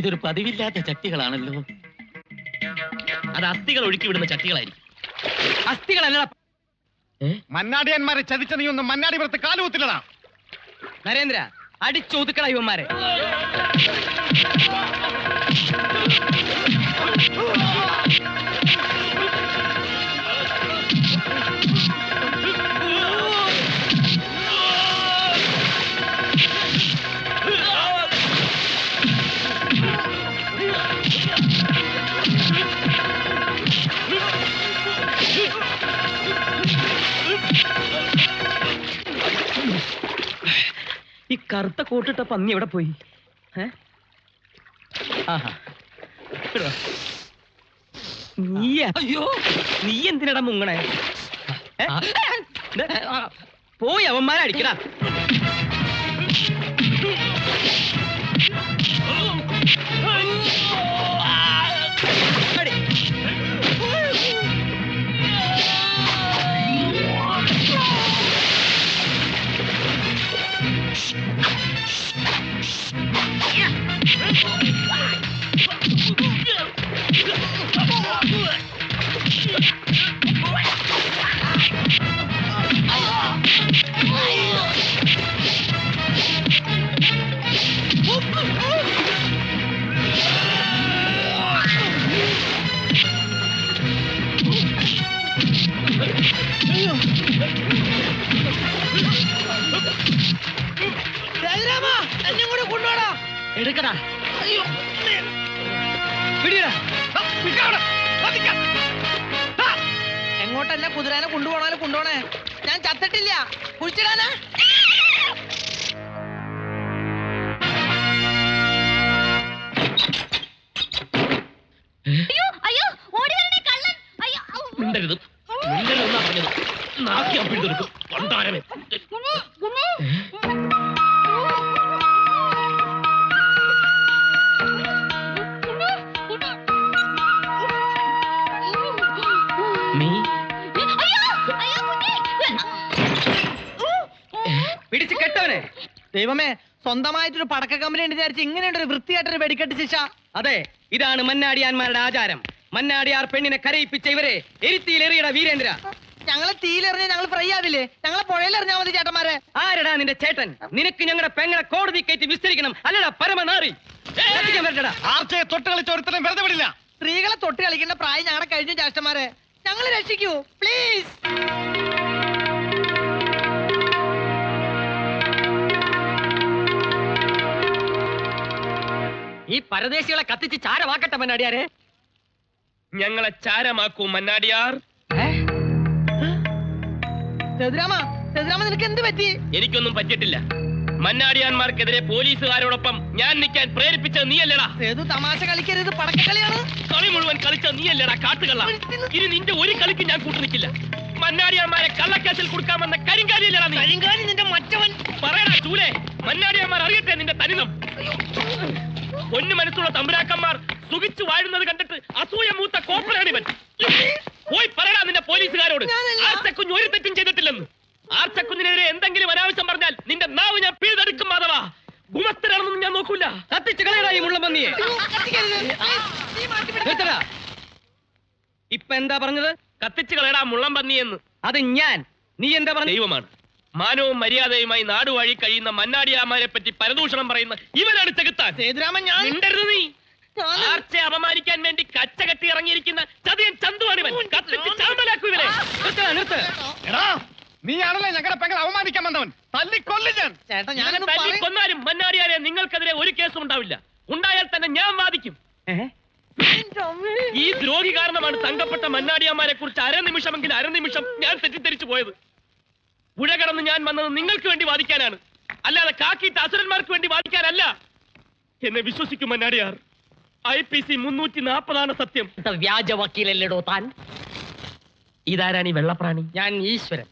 ഇതൊരു പതിവില്ലാത്ത ചട്ടികളാണല്ലോ. അത് അസ്ഥികൾ ഒഴുക്കി വിടുന്ന ചട്ടികളായിരിക്കും അസ്ഥികളല്ല മന്നാടിയന്മാരെ ചതിച്ച നീ ഒന്നും മന്നാടി പുറത്ത് കാലുകുത്തില്ലടാ. നരേന്ദ്ര അടിച്ചൊതുക്കള ഇവന്മാരെ. കറുത്ത കോട്ടിട്ട പന്നി എവിടെ പോയി? അയ്യോ. നീ എന്തിനടാ മുങ്ങണേ? പോയി അവന്മാരെ smash. എടുക്കടാ. പിടിയടാ. എങ്ങോട്ടല്ല കുതിരാനെ കൊണ്ടുപോണാലും കൊണ്ടുപോണേ? ഞാൻ ചത്തിട്ടില്ല. കുഴിച്ചിടാനാ? അയ്യോ അയ്യോ അയ്യോ. മിണ്ടരുത്. മിണ്ടരുതെന്നാ പറഞ്ഞത്. നാക്കി അപ്പിടുത്തെടുക്കും കൊണ്ടാരമേ ദൈവമേ സ്വന്തമായിട്ടൊരു പടക്ക കമ്പനി ഉണ്ട് വിചാരിച്ച് ഇങ്ങനെയുണ്ട് ഒരു വൃത്തിയായിട്ടൊരു വെടിക്കെട്ട് ശിക്ഷ. അതെ ഇതാണ് മന്നാടിയാന്മാരുടെ ആചാരം. മന്നാടിയാർ പെണ്ണിനെ കരയിപ്പിച്ച ഇവരെ എരിത്തിയിലെറിയട വീരേന്ദ്ര. ഞങ്ങളെ തീയിലെറിഞ്ഞ ഞങ്ങൾ ഫ്രൈ ആവില്ലേ? ഞങ്ങളെ പുഴയിലെറിഞ്ഞാ മതി ചേട്ടന്മാരെ. ആരടാ നിന്റെ ചേട്ടൻ? നിനക്ക് ഞങ്ങളുടെ പെങ്ങളെ കോടതി കയറ്റി വിസ്തരിക്കണം. അല്ലടാ പരമനാറി. ആർച്ചയെ തൊട്ട് കളിച്ച ഒരുത്തരം വെറുതെ വിടില്ല. സ്ത്രീകളെ തൊട്ട് കളിക്കേണ്ട പ്രായം ഞങ്ങളുടെ കഴിഞ്ഞു ചേട്ടന്മാരെ ഞങ്ങൾ രക്ഷിക്കൂ പ്ലീസ് ഈ പരദേശികളെ കത്തിച്ച് ചാരമാക്കട്ടെ മന്നാടിയാരെ. ഞങ്ങളെ ചാരമാക്കൂ മന്നാടിയാർ. സേതുരാമ സേതുരാമ നിനക്ക് എന്ത് പറ്റി? എനിക്കൊന്നും പറ്റിയിട്ടില്ല മന്നാടിയാന്മാർക്കെതിരെ പോലീസുകാരോടൊപ്പം ഞാൻ നിൽക്കാൻ പ്രേരിപ്പിച്ചത് നീയല്ലടാ. തമാശ കളിക്കരുത് പടക്കളിയാണ് കളി മുഴുവൻ കളിച്ച നീയല്ലടാ കാട്ടുകള്ള. ഇനി നിന്റെ ഒരു കളിക്ക് ഞാൻ കൂട്ടു നിൽക്കില്ല മന്നാടിയാന്മാരെ കള്ളക്കേസിൽ കൊടുക്കാമെന്ന കരിങ്കാലിയല്ലടാ നീ. കരിങ്കാലി നിന്റെ മറ്റവൻ. പറയടാ ചൂലേ മന്നാടിയാന്മാർ അറിയട്ടെ നിന്റെ തനിതം പൊന്നു മനസ്സുള്ള തമ്പുരാക്കന്മാർ സുഖിച്ചു വാഴുന്നത് കണ്ടിട്ട് അസൂയ മൂത്ത കോപ്പറാണിവൻ പോയി പറയടാ നിന്റെ പോലീസുകാരോട്. ആർച്ചക്കുഞ്ഞ് ഒരു തെറ്റും ചെയ്തിട്ടില്ലെന്ന്. ആർച്ചക്കുഞ്ഞിനെതിരെ എന്തെങ്കിലും അനാവശ്യം പറഞ്ഞാൽ നിന്റെ നാവ് ഞാൻ പിഴുതെടുക്കും മാധവ. ഗുമസ്തരാണെന്നൊന്നും ഞാൻ നോക്കൂല. കത്തിച്ച് കളയടാ ഈ മുള്ളമ്പന്നിയെ. ഇപ്പൊ എന്താ പറഞ്ഞത്? കത്തിച്ചു കളയടാ മുള്ളം പന്നിയെന്ന് അത് ഞാൻ. നീ എന്താ പറഞ്ഞ ദൈവമാണ്. മാനവും മര്യാദയുമായി നാടുവാഴി കഴിയുന്ന മന്നാടിയാമാരെ പറ്റി പരദൂഷണം പറയുന്ന ഇവനാണ് ചെകുത്താൻ സേതുരാമൻ ഞാൻ മിണ്ടരുത് നീ. ആർച്ചയെ അപമാനിക്കാൻ വേണ്ടി കച്ച കെട്ടി ഇറങ്ങിയിരിക്കുന്ന ചതിയൻ ചന്തുവാണിവൻ. കത്തിച്ച് ചാമ്പലാക്കൂ ഇവനെ. എടാ. നീയാണല്ലേ ഞങ്ങളുടെ പെങ്ങൾ അവമാനിക്കാൻ വന്നവൻ? തല്ലിക്കൊല്ലു ഞാൻ. ചേട്ടാ ഞാൻ കൊന്നാലും മന്നാടിയാരെ നിങ്ങൾക്കെതിരെ ഒരു കേസും ഉണ്ടാവില്ല. ഉണ്ടായാൽ തന്നെ ഞാൻ വാദിക്കും. ഈ ദ്രോഹി കാരണമാണ് തങ്കപ്പെട്ട മന്നാടിയാമാരെ കുറിച്ച് അരനിമിഷമെങ്കിൽ അരനിമിഷം ഞാൻ തെറ്റിദ്ധരിച്ചു പോയത്. പുഴ കടന്ന് ഞാൻ വന്നത് നിങ്ങൾക്ക് വേണ്ടി വാദിക്കാനാണ്. അല്ലാതെ കാക്കിയിട്ട് അസുരന്മാർക്ക് വേണ്ടി വാദിക്കാനല്ല. എന്നെ വിശ്വസിക്കും മന്നാടിയാർ. ഐ പി സി മുന്നൂറ്റി നാൽപ്പതാണ് സത്യം വ്യാജ വക്കീലല്ലേടോ താൻ? ഇതാരാണ് ഈ വെള്ളപ്രാണി? ഞാൻ ഈശ്വരൻ.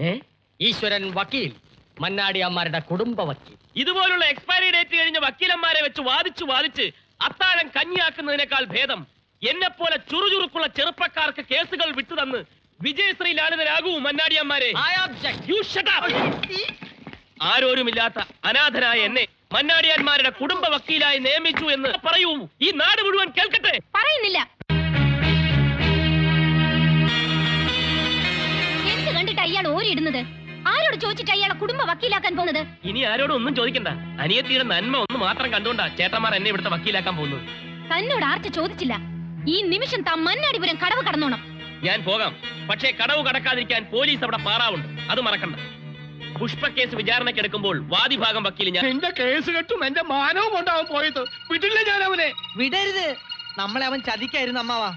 ഏ? ഈശ്വരൻ വക്കീൽ മന്നാടിയമ്മാരുടെ കുടുംബ വക്കീൽ. ഇതുപോലുള്ള എക്സ്പയറി ഡേറ്റ് കഴിഞ്ഞ വക്കീലന്മാരെ വെച്ച് വാദിച്ചു വാദിച്ച് അത്താഴം കഞ്ഞിയാക്കുന്നതിനേക്കാൾ ഭേദം. എന്നെ പോലെ ചുറുചുറുക്കുള്ള ചെറുപ്പക്കാർക്ക് കേസുകൾ വിട്ടുതന്ന് വിജയശ്രീ ലാളിതരാകൂ മന്നാടിയന്മാരെ I object. You shut up. ആരോരുമില്ലാത്ത അനാഥനായ എന്നെ മന്നാടിയാന്മാരുടെ കുടുംബ വക്കീലായി നിയമിച്ചു എന്ന് പറയൂ. ഈ നാട് മുഴുവൻ കേൾക്കട്ടെ. പറയുന്നില്ല. എന്ത് കണ്ടിട്ട് അയാൾ ഓരിടുന്നത്? ആരോട് ചോദിച്ചിട്ട് അയാളെ കുടുംബ വക്കീലാക്കാൻ പോകുന്നത്? ഇനി ആരോടും ഒന്നും ചോദിക്കണ്ട. അനിയത്തിയുടെ നന്മ ഒന്ന് മാത്രം കണ്ടുകൊണ്ടാ ചേട്ടന്മാർ എന്നെ ഇവിടുത്തെ വക്കീലാക്കാൻ പോകുന്നത്. തന്നോട് ആർച്ച ചോദിച്ചില്ല. ഈ നിമിഷം താൻ മന്നാടിപുരം കടവ് കടന്നോണം. ഞാൻ പോകാം. പക്ഷേ കടവ് കടക്കാതിരിക്കാൻ പോലീസ് അവിടെ പാറാവുണ്ട്. അത് മറക്കണ്ട. പുഷ്പ കേസ് വിചാരണക്കെടുക്കുമ്പോൾ വാദിഭാഗം വക്കീൽ ഞാൻ എന്റെ കേസ് കെട്ടും എന്റെ മാനവും കൊണ്ടാവും പോയത്. വിടില്ല ഞാൻ അവനെ വിടരുത്. നമ്മളെ അവൻ ചതിക്കായിരുന്നു അമ്മാവാ.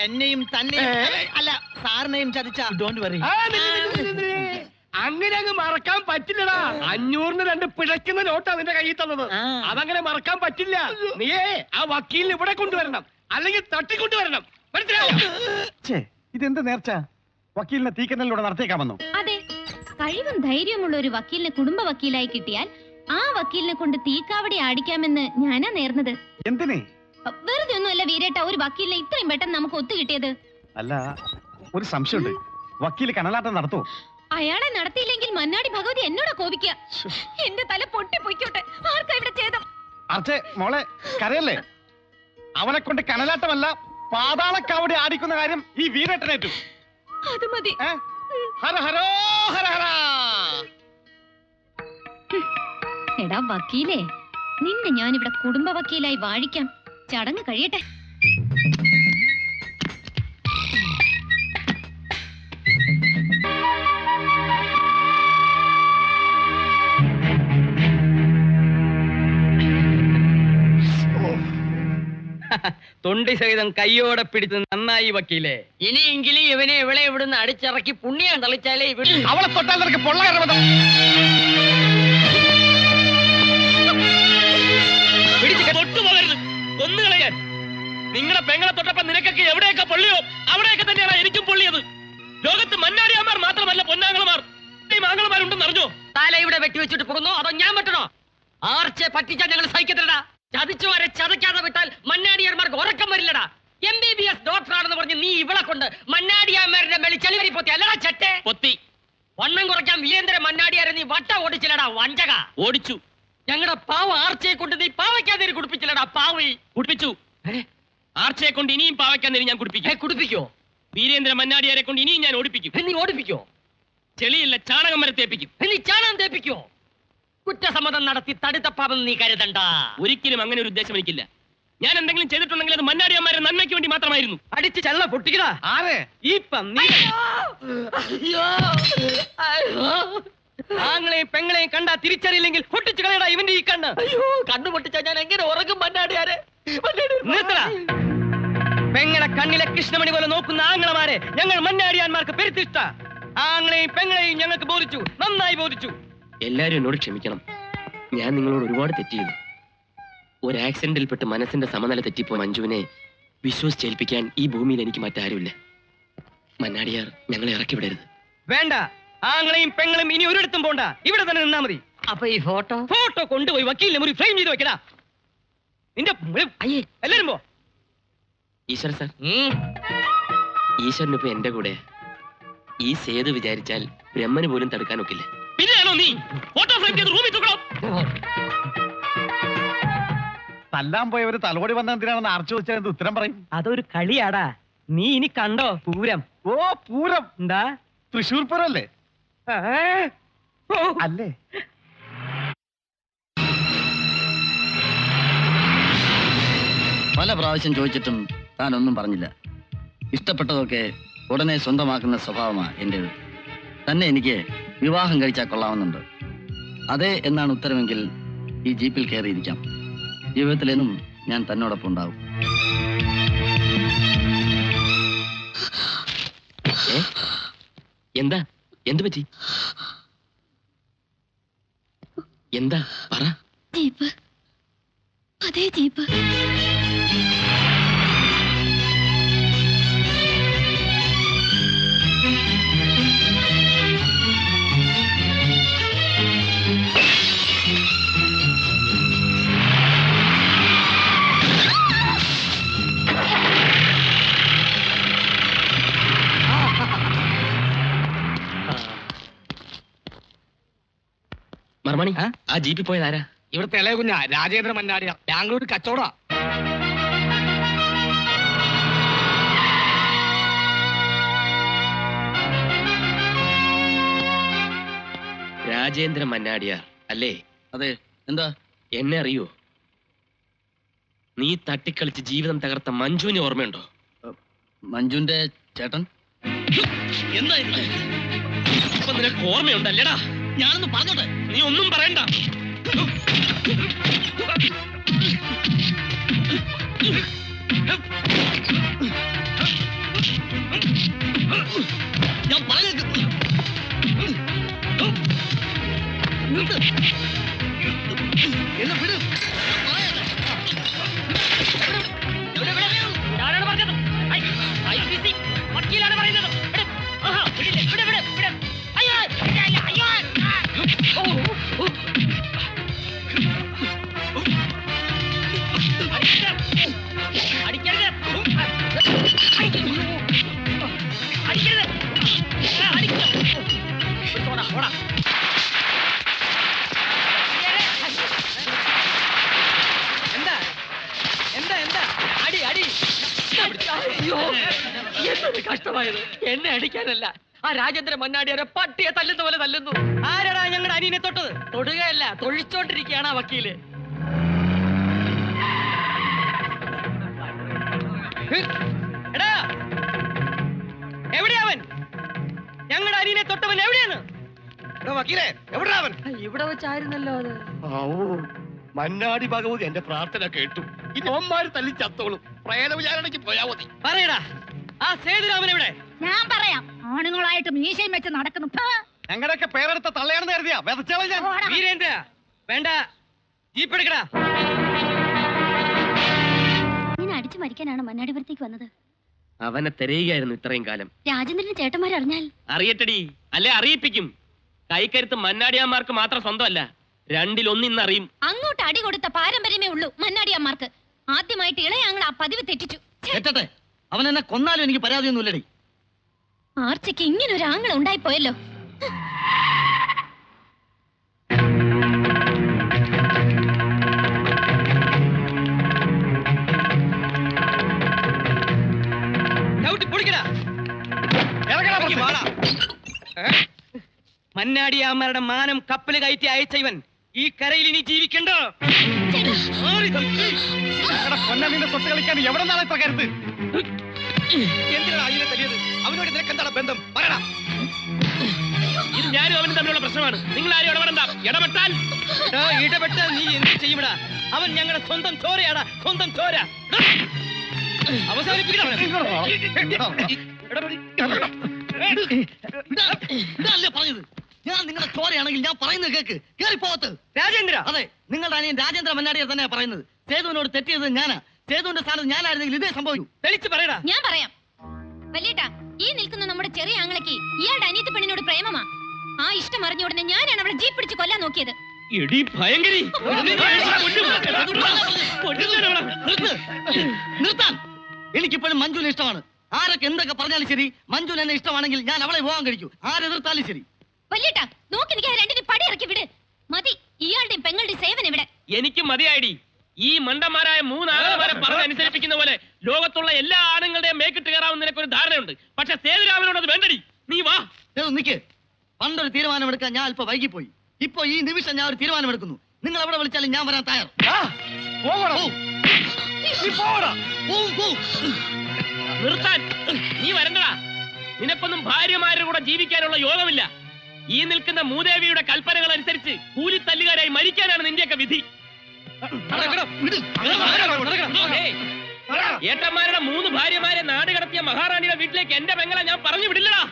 എന്നെയും തന്നെയും അല്ല സാറിനെയും ചതിച്ച. Don't worry. അങ്ങനെ അങ്ങ് മറക്കാൻ പറ്റില്ലടാ. അഞ്ഞൂറിന് രണ്ട് പിഴയ്ക്കുന്ന നോട്ടാ നിന്റെ കയ്യിൽ തന്നത്. അതങ്ങനെ മറക്കാൻ പറ്റില്ല. നീയേ ആ വക്കീലിനെ ഇവിടെ കൊണ്ടുവരണം. അല്ലെങ്കിൽ തട്ടിക്കൊണ്ടുവരണം. മനസ്സിലായോ? ഇതെന്ത് നേർച്ച? വക്കീലിനെ തീക്കനലിലൂടെ നടത്തിയേക്കാമെന്നു? അതെ. കഴിവും ധൈര്യമുള്ള ഒരു വക്കീലിനെ കുടുംബ വക്കീലായി കിട്ടിയാൽ ആ വക്കീലിനെ കൊണ്ട് തീക്കാവടി ആടിക്കാമെന്ന് ഞാനാ നേർന്നത്. എന്തിനെ? വെറുതെ ഒന്നുമല്ല വീരേട്ട ഒരു വക്കീലിനെ ഇത്രയും പെട്ടെന്ന് നമുക്ക് ഒത്തു കിട്ടിയത്. അല്ല ഒരു സംശയമുണ്ട്. വക്കീൽ കനലാട്ടം നടത്തോ? അയാളെ നടത്തിയില്ലെങ്കിൽ മന്നാടി ഭഗവതി എന്നോടാ കോപിക്കുക എന്റെ തല പൊട്ടി പൊയ്ക്കോട്ടെ ആർക്കാ ഇവിടെ ഛേദം? അർച്ചേ മോളെ കരയല്ലേ? അവനെ കൊണ്ട് കനലാട്ടമല്ല പാതാളക്കാവടി ആടിക്കുന്ന കാര്യം ഈ വീരേട്ടനേറ്റു. അത് മതി? ഹര ഹരോ ഹര ഹര. എടാ വക്കീലേ നിന്നെ ഞാനിവിടെ കുടുംബ വക്കീലായി വാഴിക്കാം. ചടങ്ങ് കഴിയട്ടെ. തൊണ്ടി സഹിതം കയ്യോടെ പിടിച്ച് നന്നായി വക്കീലേ. ഇനിയെങ്കിലും ഇവനെ ഇവിടെ ഇവിടുന്ന് അടിച്ചിറക്കി പുണ്യം തളിച്ചാലേ ഇവിടെ അവളെ തൊട്ടാൽ നിനക്ക് പിടിച്ച് കൊന്നുകളയാൻ നിങ്ങളെ പെങ്ങളെ തൊട്ടപ്പോ നിനക്കൊക്കെ എവിടെയൊക്കെ പൊള്ളിയോ അവിടെയൊക്കെ തന്നെയാണ് എനിക്കും പൊള്ളിയത്. ലോകത്ത് മന്നാരിയാമാർ മാത്രമല്ല പൊന്നാങ്ങളമാർ മാങ്ങളമാരുണ്ടെന്ന് അറിഞ്ഞോ? തല ഇവിടെ വെട്ടിവെച്ചിട്ട് പോകുന്നു? അതോ ഞാൻ പറ്റണോ? ആർച്ചെ പറ്റിച്ചാൽ ഞങ്ങൾ സഹിക്കത്തില്ലടാ. ചതിച്ചു വരെ ചതയ്ക്കാതെ വിട്ടാൽ മന്നാടിയാർമാർക്ക് ഉറക്കം വരില്ലടാ. എം ബി ബി എസ് ഡോക്ടറാണെന്ന് പറഞ്ഞ് നീ ഇവളെ കൊണ്ട് മന്നാടിയാർമാരുടെ മേളിൽ ചെളിവരി പൊത്തി. അല്ലടാ ചട്ടേ. പൊത്തി. വണ്ണം കുറയ്ക്കാൻ വീരേന്ദ്ര മന്നാടിയാരെ നീ വട്ട ഓടിച്ചില്ലടാ വഞ്ചക. ഓടിച്ചു. ഞങ്ങളുടെ പാവ ആർച്ചയെ കൊണ്ട് നീ പാവയ്ക്കാതെ കുടിപ്പിച്ചില്ലടാ പാവി. കുടിപ്പിച്ചു. ആർച്ചയെ കൊണ്ട് ഇനിയും പാവയ്ക്കാതെ ഞാൻ കുടിപ്പിക്കും. കുടിപ്പിക്കോ? വീരേന്ദ്ര മന്നാടിയാരെ കൊണ്ട് ഇനിയും ഞാൻ ഓടിപ്പിക്കും. നീ ഓടിപ്പിക്കോ? ചെളിയില്ല ചാണകം വരെ തേപ്പിക്കും. നീ ചാണകം തേപ്പിക്കോ? കുറ്റസമ്മതം നടത്തി തടുത്തപ്പാമെന്ന് നീ കരുതണ്ട. ഒരിക്കലും അങ്ങനെ ഒരു ഉദ്ദേശം എനിക്കില്ല. ഞാൻ എന്തെങ്കിലും ചെയ്തിട്ടുണ്ടെങ്കിൽ അത് മന്നാടിയന്മാരുടെ നന്മയ്ക്ക് വേണ്ടി മാത്രമായിരുന്നു. അടിച്ച് ചല്ല പൊട്ടിക്കടാ. ആരെ? ഈ പന്നി അയ്യോ! അയ്യോ! ആങ്ങളെയും പെങ്ങളെയും കണ്ടാ തിരിച്ചറിയില്ലെങ്കിൽ പൊട്ടിച്ചു കളയടാ ഇവന്റെ ഈ കണ്ണ്. അയ്യോ കണ്ണു പൊട്ടിച്ച ഞാൻ എങ്ങനെ ഉറങ്ങും മന്നാടിയാരെ? നിർത്തടാ. പെങ്ങളെ കണ്ണിലെ കൃഷ്ണമണി പോലെ നോക്കുന്ന ആങ്ങളമാരെ ഞങ്ങൾ മന്നാടിയാന്മാർക്ക് പെരുത്തിഷ്ട. ആങ്ങളെയും പെങ്ങളെയും ഞങ്ങൾക്ക് ബോധിച്ചു നന്നായി ബോധിച്ചു. എല്ലാരും എന്നോട് ക്ഷമിക്കണം. ഞാൻ നിങ്ങളോട് ഒരുപാട് തെറ്റ് ചെയ്തു. ഒരു ആക്സിഡന്റിൽപ്പെട്ട് മനസ്സിന്റെ സമനില തെറ്റിപ്പോ മഞ്ജുവിനെ വിശ്വസിച്ചേൽപ്പിക്കാൻ ഈ ഭൂമിയിൽ എനിക്ക് മറ്റാരുമില്ല. മന്നാടിയാർ ഞങ്ങളെ ഇറക്കി വിടരുത്. വേണ്ട. ആങ്ങളെയും പെങ്ങളും ഇനി ഒരിടത്തും പോണ്ട. ഇവിടെ തന്നെ നിന്നാ മതി. അപ്പൊ ഈ ഫോട്ടോ? ഫോട്ടോ കൊണ്ടുപോയി വക്കീലിനെ മുറി ഫ്രെയിം ചെയ്ത് വെക്കടാ. നിന്റെ അയ്യേ. എല്ലാരും പോ. ഈശ്വര സാർ. ഈശ്വരനിപ്പോ എന്റെ കൂടെ ഈ സേതു വിചാരിച്ചാൽ ബ്രഹ്മന് പോലും തടുക്കാൻ പിന്നെയാണോ നീ? ഫോട്ടോ ഫ്രെയിം ചെയ്ത് റൂമിൽ തൂക്കണം? തല്ലാൻ പോയവര് തലോടി വന്ന എന്തിനാണെന്ന് അറിച്ചു വെച്ചാൽ എന്ത് ഉത്തരം പറയും? അതൊരു കളിയാടാ. നീ ഇനി കണ്ടോ പൂരം? ഓ പൂരം. എന്താ? തൃശൂർ പൂരം അല്ലേ അല്ലേ? പല പ്രാവശ്യം ചോദിച്ചിട്ടും താൻ ഒന്നും പറഞ്ഞില്ല. ഇഷ്ടപ്പെട്ടതൊക്കെ ഉടനെ സ്വന്തമാക്കുന്ന സ്വഭാവമാണ് എന്റേത് തന്നെ എനിക്ക് വിവാഹം കഴിച്ചാൽ കൊള്ളാവുന്നുണ്ട്. അതെ എന്നാണ് ഉത്തരമെങ്കിൽ ഈ ജീപ്പിൽ കയറിയിരിക്കാം. ജീവിതത്തിലേനും ഞാൻ തന്നോടൊപ്പം ഉണ്ടാവും. എന്താ? എന്ത് പറ്റി? എന്താ? പറ. ജീപ്പ്. അതേ ജീപ്പ്. മർമണി ആ? ജീപ്പിൽ പോയത് ആരാ? ഇവിടുത്തെ ഇളയ കുഞ്ഞ രാജേന്ദ്ര മന്നാടിയ. ബാംഗ്ലൂർ കച്ചവട. രാജേന്ദ്ര മന്നാടിയാർ അല്ലേ? അതെ. എന്താ? എന്നെ അറിയോ? നീ തട്ടിക്കളിച്ച് ജീവിതം തകർത്ത മഞ്ജുവിനെ ഓർമ്മയുണ്ടോ? മഞ്ജുന്റെ ചേട്ടൻ? എന്തായിരുന്നു ഇപ്പൊ നിനക്ക് ഓർമ്മയുണ്ടല്ലേടാ? ഞാനൊന്ന് പറഞ്ഞോട്ടെ? നീ ഒന്നും പറയണ്ട. ഞാൻ പറഞ്ഞേക്ക്. എന്നെ വിട്. ഞാനാണ് പറഞ്ഞത്? ഐ, IPC, വക്കീലാണ് പറയുന്നത്. എന്തൊരു കഷ്ടമായത്. എന്നെ അടിക്കാനല്ല. ആ രാജേന്ദ്ര മന്നാടിയാരെ പട്ടിയെ തല്ലുന്ന പോലെ തല്ലുന്നു. ആരാടാ ഞങ്ങളുടെ അനിയനെ തൊട്ടത്? തൊടുകയല്ല തൊഴിച്ചോണ്ടിരിക്കുകയാണ് ആ വക്കീൽ. എടാ എവിടെയാ അവൻ? ഞങ്ങളുടെ അനിയനെ തൊട്ടവൻ എവിടെയാണ്? വക്കീലേ എവിടെ അവൻ? ഇവിടെ വെച്ചായിരുന്നല്ലോ അത്. മന്നാടി ഭഗവതി എന്റെ പ്രാർത്ഥന കേട്ടു. ഈ നോന്മാര് തല്ലി ചത്തോളും പ്രേത വിചാരണയ്ക്ക് പോയാ മതി. പറയടാ ആ സേതുരാമൻ എവിടെ ഞാൻ പറയാം. ആണുങ്ങളായിട്ട് മീശയും വെച്ച് നടക്കുന്നു. ഞങ്ങളുടെയൊക്കെ പേരെടുത്ത തള്ളയാണെന്ന് കരുതിയാ. വെതച്ചാളെ ഞാൻ. പോടാ. വീരേന്ദ്ര വേണ്ട. ജീപ്പ് എടുക്കടാ. നിന്നെ അടിച്ചു മരിക്കാനാണ് മന്നാടിപുരത്തേക്ക് വന്നത്. അവനെ തിരയുകയായിരുന്നു ഇത്രയും കാലം. രാജേന്ദ്രൻ ചേട്ടന്മാരറിഞ്ഞാൽ. അറിയട്ടടി. അല്ലെ അറിയിപ്പിക്കും. കൈക്കരുത്ത് മന്നാടിയാന്മാർക്ക് മാത്രം സ്വന്തമല്ല. രണ്ടിൽ ഒന്നിന്ന് അറിയും അങ്ങോട്ട് അടി കൊടുത്ത പാരമ്പര്യമേ ഉള്ളൂ മന്നാടിയന്മാർക്ക് ആദ്യമായിട്ട് ഇളയാങ്ങൾ ആ പതിവ് തെറ്റിച്ചു. തെറ്റട്ടെ. അവൻ എന്നെ കൊന്നാലും എനിക്ക് പരാതിയൊന്നുമില്ലടി. ആർച്ചയ്ക്ക് ഇങ്ങനെ ഒരു ആങ്ങൾ ഉണ്ടായിപ്പോയല്ലോ? മന്നാടിയാമ്മരുടെ മാനം കപ്പൽ കയറ്റി അയച്ച ഇവൻ ഈ കരയിൽ ഇനി ജീവിക്കണ്ടോ? പൊന്നമീന്റെ തൊട്ട് കളിക്കാൻ എവിടെ നിന്നാണ് ഇത്ര കരുത്ത്? എന്തിനാണ് അയ്യനെ തല്ലിയത്? അവനോട് നിനക്ക് എന്താണ് ബന്ധം? പറയടാ. ഇത് ഞാനും അവനും തമ്മിലുള്ള പ്രശ്നമാണ്. നിങ്ങൾ ആരും ഇടപെടണ്ട. ഇടപെട്ടാൽ ഇടപെട്ടാൽ നീ എന്ത് ചെയ്യുമടാ? അവൻ ഞങ്ങളുടെ സ്വന്തം ചോരയാടാ. സ്വന്തം ചോര. അവസാനിപ്പിക്കണം പറഞ്ഞത്? ഞാൻ നിങ്ങളുടെ ചോരയാണെങ്കിൽ ഞാൻ പറയുന്നത് കേക്ക്. കേറി പോകത്ത് രാജേന്ദ്ര. അതെ നിങ്ങളുടെ അനിയൻ രാജേന്ദ്ര മന്നാടിയെ തന്നെയാണ് പറയുന്നത്. സേതുവിനോട് തെറ്റിയത് ഞാനാ. സേതുവിന്റെ സ്ഥാനത്ത് ഞാനായിരുന്നെങ്കിൽ ഇതേ സംഭവിക്കും. തെളിച്ച് പറയടാ. ഞാൻ പറയാം. വല്യേട്ടാ ഈ നിൽക്കുന്ന നമ്മുടെ ചെറിയ ആങ്ങളക്ക് ഇയാളുടെ അനിയത്തി പെണ്ണിനോട് പ്രേമമാ. ആ ഇഷ്ടം അറിഞ്ഞ ഉടനെ ഞാനാണ് അവളെ ജീപ്പ് പിടിച്ച് കൊല്ലാൻ നോക്കിയത്. എടി ഭയങ്കരി. നിർത്ത്. നിർത്താൻ. എനിക്കിപ്പോഴും മഞ്ജുവിനെ ഇഷ്ടമാണ്. ആരൊക്കെ എന്തൊക്കെ പറഞ്ഞാലും ശരി മഞ്ജുവിന് എന്നെ ഇഷ്ടമാണെങ്കിൽ ഞാൻ അവളെ പോകാൻ കഴിക്കൂ. ആരെതിർത്താലും ശരി. വല്യേട്ടാ നോക്കി നിൽക്കാതെ രണ്ടിന് പടി ഇറക്കി വിട്. മതി ഇയാളുടെയും പെങ്ങളുടെയും സേവനം ഇവിടെ. എനിക്ക് മതിയായിടി. ഈ മണ്ടന്മാരായ പറഞ്ഞ് അനുസരിപ്പിക്കുന്ന പോലെ ലോകത്തുള്ള എല്ലാ ആണുങ്ങളുടെയും മേക്കിട്ട് കയറാവുന്ന നിനക്കൊരു ധാരണയുണ്ട്. പക്ഷെ സേതുരാമനോട് അത് വേണ്ടടി. നീ വാ. നിക്ക്. പണ്ടൊരു തീരുമാനമെടുക്കാൻ ഞാൻ അല്പം വൈകിപ്പോയി. ഇപ്പൊ ഈ നിമിഷം ഞാൻ ഒരു തീരുമാനമെടുക്കുന്നു. നിങ്ങൾ എവിടെ വിളിച്ചാലും ഞാൻ വരാൻ തയ്യാർ നിർത്താൻ. നീ വരണ്ടടാ. നിനക്കൊന്നും ഭാര്യമാരുടെ കൂടെ ജീവിക്കാനുള്ള യോഗമില്ല. ഈ നിൽക്കുന്ന മൂദേവിയുടെ കൽപ്പനകൾ അനുസരിച്ച് കൂലിത്തല്ലുകാരായി മരിക്കാനാണ് നിന്റെയൊക്കെ വിധി. ഏട്ടന്മാരുടെ മൂന്ന് ഭാര്യമാരെ നാട് കടത്തിയ മഹാറാണിയുടെ വീട്ടിലേക്ക് എന്റെ പെങ്ങളെ ഞാൻ പറഞ്ഞു വിടില്ലടാ.